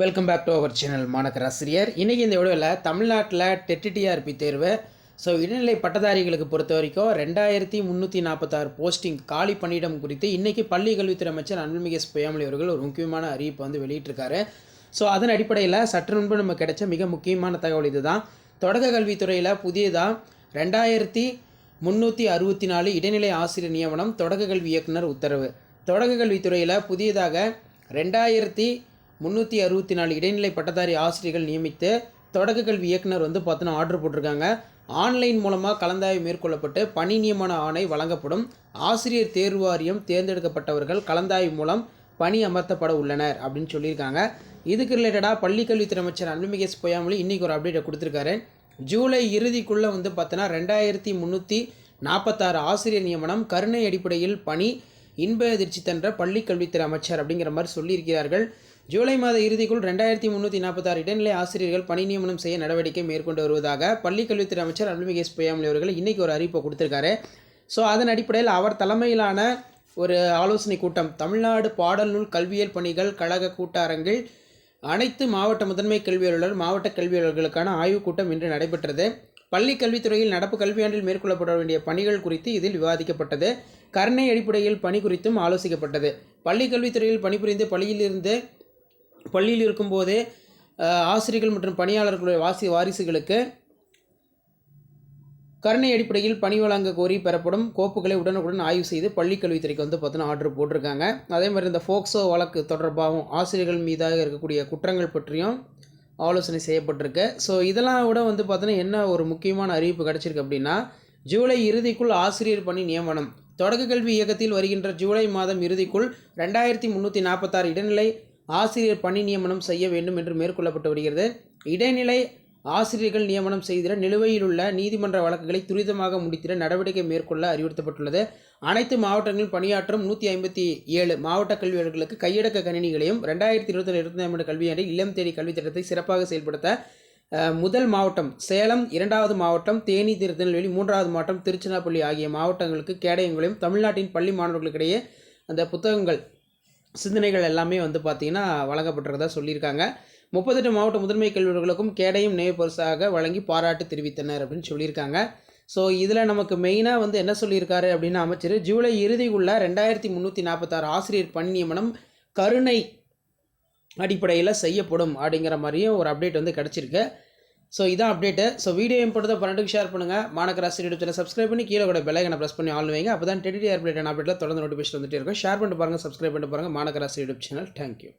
Welcome back to our channel மாணக்கர் ஆசிரியர் இன்றைக்கி இந்த விடவில் தமிழ்நாட்டில் டெட்டிடிஆர்பி தேர்வு. ஸோ இடைநிலை பட்டதாரிகளுக்கு பொறுத்த வரைக்கும் ரெண்டாயிரத்தி முந்நூற்றி நாற்பத்தாறு போஸ்டிங் காலி பணியிடம் குறித்து இன்றைக்கி பள்ளி கல்வித்துறை அமைச்சர் அன்புமிகு எஸ் அவர்கள் ஒரு முக்கியமான அறிவிப்பை வந்து வெளியிட்டிருக்காரு. ஸோ அதன் அடிப்படையில் சற்று முன்பு நம்ம கிடைச்ச மிக முக்கியமான தகவல் இதுதான். தொடக்க கல்வித்துறையில் புதியதாக ரெண்டாயிரத்தி முந்நூற்றி அறுபத்தி நாலு இடைநிலை ஆசிரியர் நியமனம் தொடக்க கல்வி இயக்குனர் உத்தரவு. தொடக்க கல்வித்துறையில் புதியதாக ரெண்டாயிரத்தி முந்நூற்றி அறுபத்தி நாலு இடைநிலை பட்டதாரி ஆசிரியர்கள் நியமித்து தொடக்க கல்வி இயக்குனர் வந்து பார்த்தோன்னா ஆர்டர் போட்டிருக்காங்க. ஆன்லைன் மூலமாக கலந்தாய்வு மேற்கொள்ளப்பட்டு பணி நியமன ஆணை வழங்கப்படும். ஆசிரியர் தேர்வு வாரியம் தேர்ந்தெடுக்கப்பட்டவர்கள் கலந்தாய்வு மூலம் பணி அமர்த்தப்பட உள்ளனர் அப்படின்னு சொல்லியிருக்காங்க. இதுக்கு ரிலேட்டடாக பள்ளிக்கல்வித்துறை அமைச்சர் அன்புமிகு எஸ் பொய்யாமொழி இன்றைக்கி ஒரு அப்டேட்டை கொடுத்துருக்காரு. ஜூலை இறுதிக்குள்ளே வந்து பார்த்தோன்னா ரெண்டாயிரத்தி முந்நூற்றி நாற்பத்தாறு ஆசிரியர் நியமனம் கருணை அடிப்படையில் பணி இன்ப அதிர்ச்சி தன்ற பள்ளிக் கல்வித்துறை அமைச்சர் அப்படிங்கிற மாதிரி சொல்லியிருக்கிறார்கள். ஜூலை மாத இறுதிக்குள் ரெண்டாயிரத்தி முந்நூற்றி நாற்பத்தாறு இடைநிலை ஆசிரியர்கள் பணி நியமனம் செய்ய நடவடிக்கை மேற்கொண்டு வருவதாக பள்ளிக்கல்வித்துறை அமைச்சர் அன்புமிகு எஸ் அவர்கள் இன்றைக்கி ஒரு அறிவிப்பை கொடுத்துருக்காரு. ஸோ அதன் அடிப்படையில் அவர் தலைமையிலான ஒரு ஆலோசனை கூட்டம் தமிழ்நாடு பாடல் நூல் கல்வியியல் பணிகள் கழக கூட்டரங்கில் அனைத்து மாவட்ட முதன்மை கல்வி அலுவலர் மாவட்ட கல்வி அலுவலர்களுக்கான ஆய்வுக் கூட்டம் இன்று நடைபெற்றது. பள்ளி கல்வித்துறையில் நடப்பு கல்வியாண்டில் மேற்கொள்ளப்பட வேண்டிய பணிகள் குறித்து இதில் விவாதிக்கப்பட்டது. கருணை அடிப்படையில் பணி குறித்தும் ஆலோசிக்கப்பட்டது. பள்ளி கல்வித்துறையில் பணிபுரிந்து பள்ளியிலிருந்து பள்ளியில் இருக்கும்போதே ஆசிரியர்கள் மற்றும் பணியாளர்களுடைய வாசி வாரிசுகளுக்கு கருணை அடிப்படையில் பணி வழங்க கோரி பெறப்படும் கோப்புகளை உடனுக்குடன் ஆய்வு செய்து பள்ளிக்கல்வித்துறைக்கு வந்து பார்த்தோன்னா ஆர்டர் போட்டிருக்காங்க. அதே மாதிரி இந்த ஃபோக்சோ வழக்கு தொடர்பாகவும் ஆசிரியர்கள் மீதாக இருக்கக்கூடிய குற்றங்கள் பற்றியும் ஆலோசனை செய்யப்பட்டிருக்கு. ஸோ இதெல்லாம் விட வந்து பார்த்தோன்னா என்ன ஒரு முக்கியமான அறிவிப்பு கிடச்சிருக்கு அப்படின்னா ஜூலை இறுதிக்குள் ஆசிரியர் பணி நியமனம். தொடக்க கல்வி இயக்கத்தில் வருகின்ற ஜூலை மாதம் இறுதிக்குள் ரெண்டாயிரத்தி முந்நூற்றி நாற்பத்தாறு இடைநிலை ஆசிரியர் பணி நியமனம் செய்ய வேண்டும் என்று மேற்கொள்ளப்பட்டு வருகிறது. இடைநிலை ஆசிரியர்கள் நியமனம் செய்திட நிலுவையில் உள்ள நீதிமன்ற வழக்குகளை துரிதமாக முடித்திட நடவடிக்கை மேற்கொள்ள அறிவுறுத்தப்பட்டுள்ளது. அனைத்து மாவட்டங்களில் பணியாற்றும் நூற்றி ஐம்பத்தி ஏழு மாவட்ட கல்வியாளர்களுக்கு கையடக்க கணினிகளையும் ரெண்டாயிரத்தி இருபத்தி இருபத்தி ஆண்டு கல்வியாண்டில் இளம் தேடி கல்வித் திட்டத்தை சிறப்பாக செயல்படுத்த முதல் மாவட்டம் சேலம் இரண்டாவது மாவட்டம் தேனி திருநெல்வேலி மூன்றாவது மாவட்டம் திருச்சிராப்பள்ளி ஆகிய மாவட்டங்களுக்கு கேடயங்களையும் தமிழ்நாட்டின் பள்ளி மாணவர்களுக்கிடையே அந்த புத்தகங்கள் சிந்தனைகள் எல்லாமே வந்து பார்த்திங்கன்னா வழங்கப்பட்டுறதா சொல்லியிருக்காங்க. முப்பத்தெட்டு மாவட்ட முதன்மை கல்வியர்களுக்கும் கேடையும் நினைவு பரிசாக வழங்கி பாராட்டு தெரிவித்தனர் அப்படின்னு சொல்லியிருக்காங்க. ஸோ இதில் நமக்கு மெயினாக வந்து என்ன சொல்லியிருக்காரு அப்படின்னு அமைச்சர் ஜூலை இறுதிக்குள்ள ரெண்டாயிரத்தி முந்நூற்றி நாற்பத்தாறு ஆசிரியர் பணி நியமனம் கருணை அடிப்படையில் செய்யப்படும் அப்படிங்கிற மாதிரியும் ஒரு அப்டேட் வந்து கிடச்சிருக்கு. ஸோ இதான் அப்டேட்டு ஸோ வீடியோ இம்போர்ட்டை பன்னெண்டுக்கு ஷேர் பண்ணுங்கள் மாநகராசி யூடியூப் சேனல் சப்ஸ்கிரைப் பண்ணி கீழே கூட பெல்லைக்கனை ப்ரெஸ் பண்ணி ஆள் வைங்க. அப்போ தான் டெடிடி அப்டேட் அப்டேட்டில் தொடர்ந்து நோட்டிஃபிகேஷன் வந்துட்டே இருக்கும். ஷேர் பண்ணிட்டு பாருங்கள் சப்ஸ்கிரைப் பண்ணிட்டு பாருங்கள் மாநகராசி யூடியூப் சேனல் தேங்க்யூ